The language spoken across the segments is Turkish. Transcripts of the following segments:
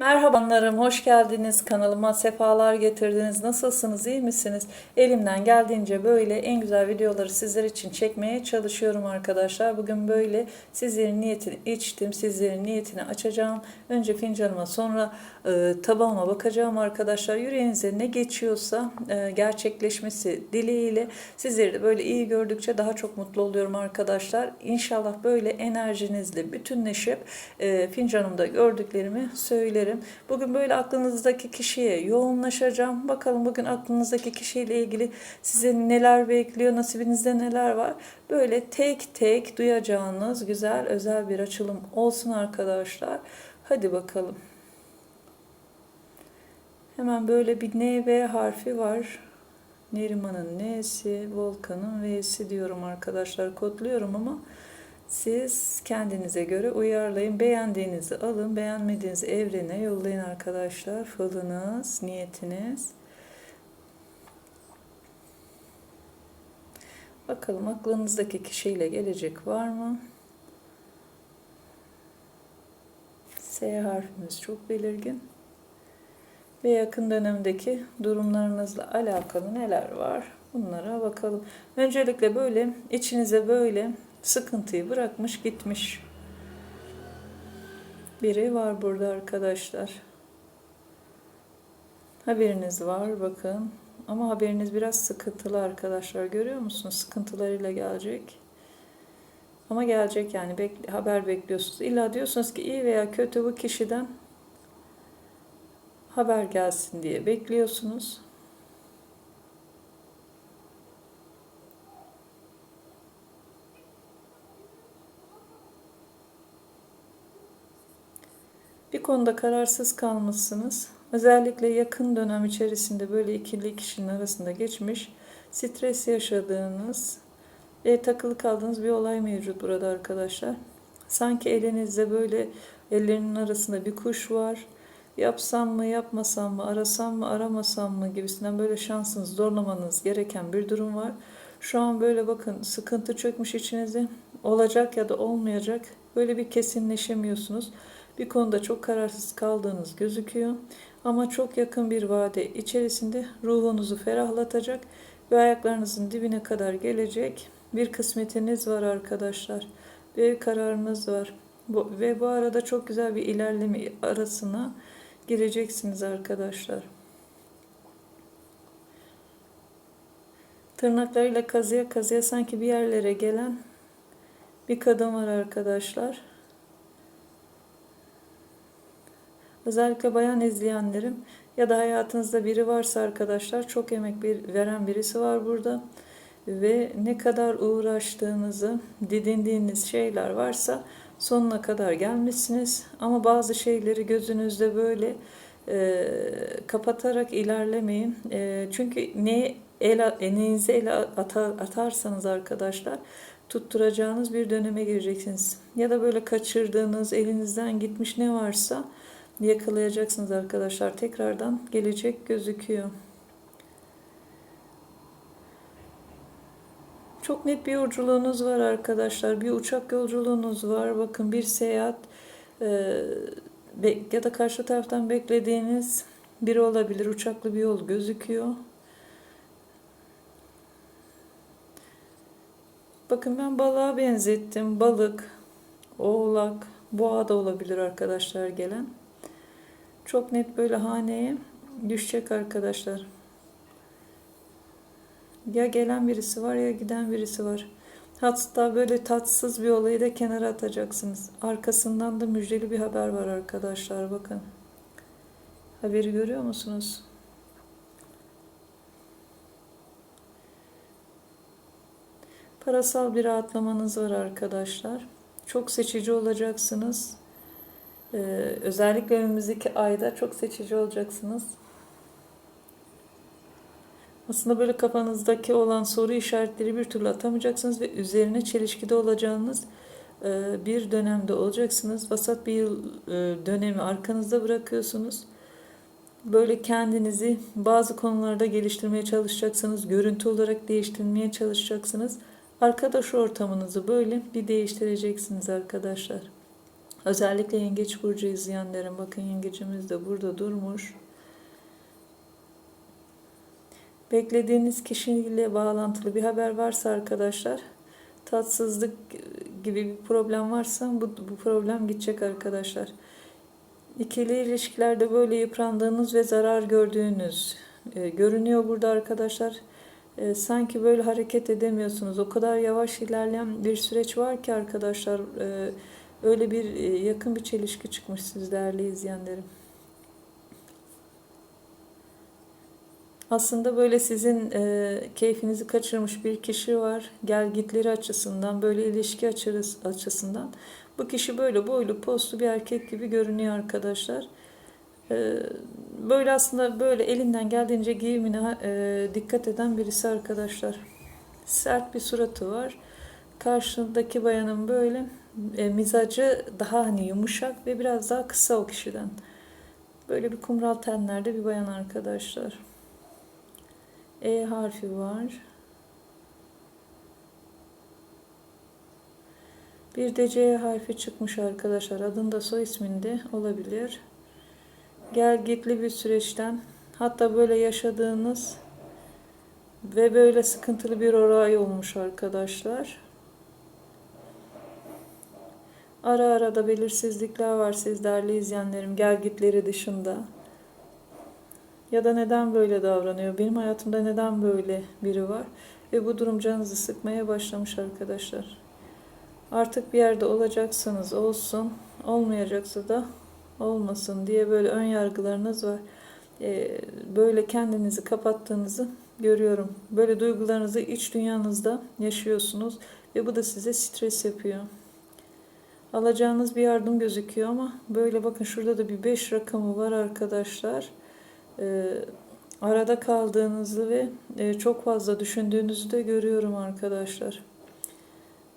Merhabalarım, hoş geldiniz. Kanalıma sefalar getirdiniz. Nasılsınız, iyi misiniz? Elimden geldiğince böyle en güzel videoları sizler için çekmeye çalışıyorum arkadaşlar. Bugün böyle sizlerin niyetini içtim, sizlerin niyetini açacağım. Önce fincanıma, sonra e, tabağıma bakacağım arkadaşlar. Yüreğinize ne geçiyorsa e, gerçekleşmesi dileğiyle sizleri de böyle iyi gördükçe daha çok mutlu oluyorum arkadaşlar. İnşallah böyle enerjinizle bütünleşip e, fincanımda gördüklerimi söylerim. Bugün böyle aklınızdaki kişiye yoğunlaşacağım. Bakalım bugün aklınızdaki kişiyle ilgili size neler bekliyor, nasibinizde neler var. Böyle tek tek duyacağınız güzel özel bir açılım olsun arkadaşlar. Hadi bakalım. Hemen böyle bir N ve harfi var. Neriman'ın N'si, Volkan'ın V'si diyorum arkadaşlar. Kodluyorum ama siz kendinize göre uyarlayın. Beğendiğinizi alın, beğenmediğinizi evrene yollayın arkadaşlar. Falınız, niyetiniz. Bakalım aklınızdaki kişiyle gelecek var mı? S harfimiz çok belirgin. Ve yakın dönemdeki durumlarınızla alakalı neler var? Bunlara bakalım. Öncelikle böyle içinize böyle sıkıntıyı bırakmış gitmiş biri var burada arkadaşlar. Haberiniz var bakın. Ama haberiniz biraz sıkıntılı arkadaşlar. Görüyor musunuz? Sıkıntılarıyla gelecek. Ama gelecek yani bek haber bekliyorsunuz. İlla diyorsunuz ki iyi veya kötü bu kişiden haber gelsin diye bekliyorsunuz. Bir konuda kararsız kalmışsınız. Özellikle yakın dönem içerisinde böyle ikili kişinin arasında geçmiş, stres yaşadığınız ve takılı kaldığınız bir olay mevcut burada arkadaşlar. Sanki elinizde böyle ellerinin arasında bir kuş var. Yapsam mı, yapmasam mı, arasam mı, aramasam mı gibisinden böyle şansınız zorlamanız gereken bir durum var. Şu an böyle bakın sıkıntı çökmüş içinize. Olacak ya da olmayacak. Böyle bir kesinleşemiyorsunuz. Bir konuda çok kararsız kaldığınız gözüküyor. Ama çok yakın bir vade içerisinde ruhunuzu ferahlatacak ve ayaklarınızın dibine kadar gelecek bir kısmetiniz var arkadaşlar. Bir kararınız var. Bu, ve bu arada çok güzel bir ilerleme arasına gireceksiniz arkadaşlar. Tırnaklarıyla kazıya kazıya sanki bir yerlere gelen bir kadın var arkadaşlar. Özellikle bayan izleyenlerim ya da hayatınızda biri varsa arkadaşlar çok emek bir, veren birisi var burada. Ve ne kadar uğraştığınızı, didindiğiniz şeyler varsa sonuna kadar gelmişsiniz. Ama bazı şeyleri gözünüzde böyle e, kapatarak ilerlemeyin. E, çünkü ne el, neyinize ele atar, atarsanız arkadaşlar tutturacağınız bir döneme gireceksiniz. Ya da böyle kaçırdığınız, elinizden gitmiş ne varsa yakalayacaksınız arkadaşlar. Tekrardan gelecek gözüküyor. Çok net bir yolculuğunuz var arkadaşlar. Bir uçak yolculuğunuz var. Bakın bir seyahat e, ya da karşı taraftan beklediğiniz biri olabilir. Uçaklı bir yol gözüküyor. Bakın ben balığa benzettim. Balık, oğlak, boğa da olabilir arkadaşlar gelen. Çok net böyle haneye düşecek arkadaşlar. Ya gelen birisi var ya giden birisi var. Hatta böyle tatsız bir olayı da kenara atacaksınız. Arkasından da müjdeli bir haber var arkadaşlar bakın. Haberi görüyor musunuz? Parasal bir rahatlamanız var arkadaşlar. Çok seçici olacaksınız. Ee, özellikle önümüzdeki ayda çok seçici olacaksınız. Aslında böyle kafanızdaki olan soru işaretleri bir türlü atamayacaksınız ve üzerine çelişkide olacağınız e, bir dönemde olacaksınız. Vasat bir yıl e, dönemi arkanızda bırakıyorsunuz. Böyle kendinizi bazı konularda geliştirmeye çalışacaksınız. Görüntü olarak değiştirmeye çalışacaksınız. Arkadaş ortamınızı böyle bir değiştireceksiniz arkadaşlar. Özellikle yengeç burcu izleyenlerin bakın yengecimiz de burada durmuş. Beklediğiniz kişiyle bağlantılı bir haber varsa arkadaşlar tatsızlık gibi bir problem varsa bu, bu problem gidecek arkadaşlar. İkili ilişkilerde böyle yıprandığınız ve zarar gördüğünüz e, görünüyor burada arkadaşlar. E, sanki böyle hareket edemiyorsunuz. O kadar yavaş ilerleyen bir süreç var ki arkadaşlar. E, öyle bir e, yakın bir çelişki çıkmış siz değerli izleyenlerim. Aslında böyle sizin e, keyfinizi kaçırmış bir kişi var. Gel gitleri açısından, böyle ilişki açırız, açısından. Bu kişi böyle boylu, postlu bir erkek gibi görünüyor arkadaşlar. E, böyle aslında böyle elinden geldiğince giyimine e, dikkat eden birisi arkadaşlar. Sert bir suratı var. Karşındaki bayanın böyle e, mizacı daha hani yumuşak ve biraz daha kısa o kişiden. Böyle bir kumral tenlerde bir bayan arkadaşlar. E harfi var. Bir de C harfi çıkmış arkadaşlar. Adında soy isminde olabilir. Gel gitli bir süreçten hatta böyle yaşadığınız ve böyle sıkıntılı bir olay olmuş arkadaşlar. Ara ara da belirsizlikler var siz değerli izleyenlerim gel gitleri dışında. Ya da neden böyle davranıyor? Benim hayatımda neden böyle biri var? Ve bu durum canınızı sıkmaya başlamış arkadaşlar. Artık bir yerde olacaksanız olsun, olmayacaksa da olmasın diye böyle ön yargılarınız var. Ee, böyle kendinizi kapattığınızı görüyorum. Böyle duygularınızı iç dünyanızda yaşıyorsunuz ve bu da size stres yapıyor. Alacağınız bir yardım gözüküyor ama böyle bakın şurada da bir 5 rakamı var arkadaşlar e, arada kaldığınızı ve e, çok fazla düşündüğünüzü de görüyorum arkadaşlar.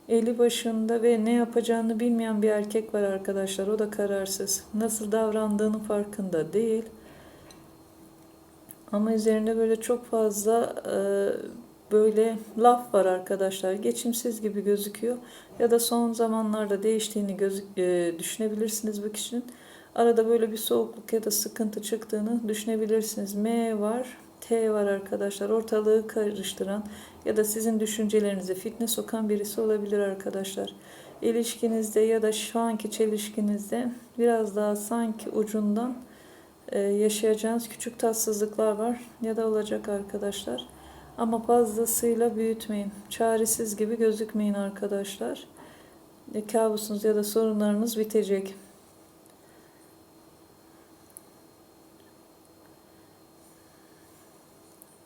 Eli başında ve ne yapacağını bilmeyen bir erkek var arkadaşlar. O da kararsız. Nasıl davrandığının farkında değil. Ama üzerinde böyle çok fazla e, böyle laf var arkadaşlar. Geçimsiz gibi gözüküyor. Ya da son zamanlarda değiştiğini gözük, e, düşünebilirsiniz bu kişinin. Arada böyle bir soğukluk ya da sıkıntı çıktığını düşünebilirsiniz. M var, T var arkadaşlar. Ortalığı karıştıran ya da sizin düşüncelerinize fitne sokan birisi olabilir arkadaşlar. İlişkinizde ya da şu anki çelişkinizde biraz daha sanki ucundan e, yaşayacağınız küçük tatsızlıklar var ya da olacak arkadaşlar. Ama fazlasıyla büyütmeyin. Çaresiz gibi gözükmeyin arkadaşlar. E, kabusunuz ya da sorunlarınız bitecek.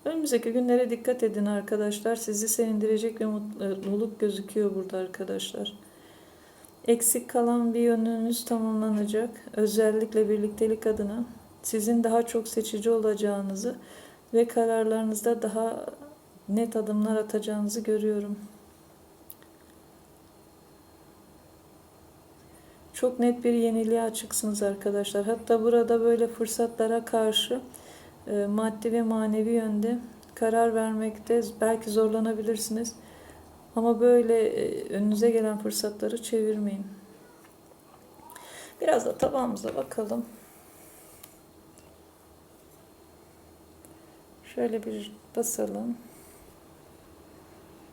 Önümüzdeki günlere dikkat edin arkadaşlar. Sizi sevindirecek bir mutluluk gözüküyor burada arkadaşlar. Eksik kalan bir yönünüz tamamlanacak. Özellikle birliktelik adına sizin daha çok seçici olacağınızı ve kararlarınızda daha net adımlar atacağınızı görüyorum. Çok net bir yeniliğe açıksınız arkadaşlar. Hatta burada böyle fırsatlara karşı e, maddi ve manevi yönde karar vermekte belki zorlanabilirsiniz. Ama böyle e, önünüze gelen fırsatları çevirmeyin. Biraz da tabağımıza bakalım. Şöyle bir basalım.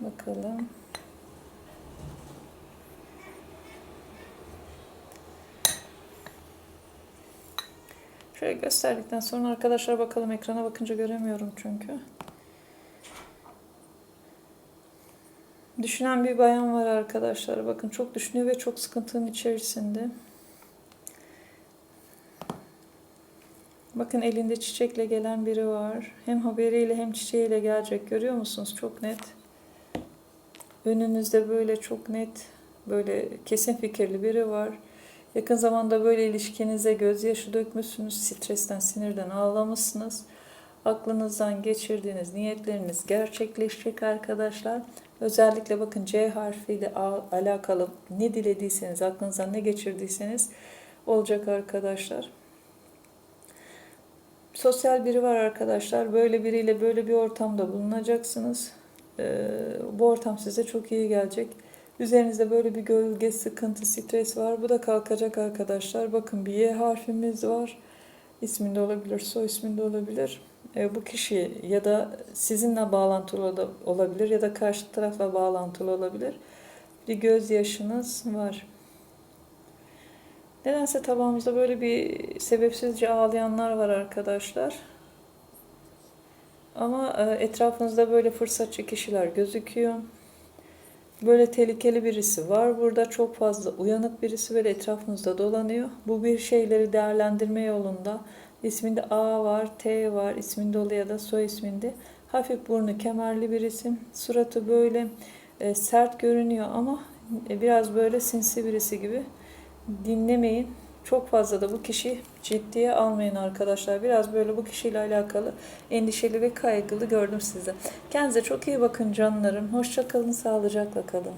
Bakalım. Şöyle gösterdikten sonra arkadaşlar bakalım ekrana bakınca göremiyorum çünkü. Düşünen bir bayan var arkadaşlar. Bakın çok düşünüyor ve çok sıkıntının içerisinde. Bakın elinde çiçekle gelen biri var. Hem haberiyle hem çiçeğiyle gelecek. Görüyor musunuz? Çok net. Önünüzde böyle çok net, böyle kesin fikirli biri var. Yakın zamanda böyle ilişkinize gözyaşı dökmüşsünüz, stresten, sinirden ağlamışsınız. Aklınızdan geçirdiğiniz niyetleriniz gerçekleşecek arkadaşlar. Özellikle bakın C harfiyle alakalı ne dilediyseniz, aklınızdan ne geçirdiyseniz olacak arkadaşlar. Sosyal biri var arkadaşlar. Böyle biriyle böyle bir ortamda bulunacaksınız. Ee, bu ortam size çok iyi gelecek. Üzerinizde böyle bir gölge, sıkıntı, stres var. Bu da kalkacak arkadaşlar. Bakın bir Y harfimiz var. İsminde olabilir, soy isminde olabilir. E, bu kişi ya da sizinle bağlantılı olabilir ya da karşı tarafla bağlantılı olabilir. Bir gözyaşınız var. Nedense tabağımızda böyle bir sebepsizce ağlayanlar var arkadaşlar. Ama e, etrafınızda böyle fırsatçı kişiler gözüküyor. Böyle tehlikeli birisi var. Burada çok fazla uyanık birisi böyle etrafınızda dolanıyor. Bu bir şeyleri değerlendirme yolunda. İsminde A var, T var, isminde oluyor ya da soy isminde. Hafif burnu kemerli bir isim. Suratı böyle e, sert görünüyor ama e, biraz böyle sinsi birisi gibi. Dinlemeyin. Çok fazla da bu kişi ciddiye almayın arkadaşlar. Biraz böyle bu kişiyle alakalı endişeli ve kaygılı gördüm sizi. Kendinize çok iyi bakın canlarım. Hoşça kalın, sağlıcakla kalın.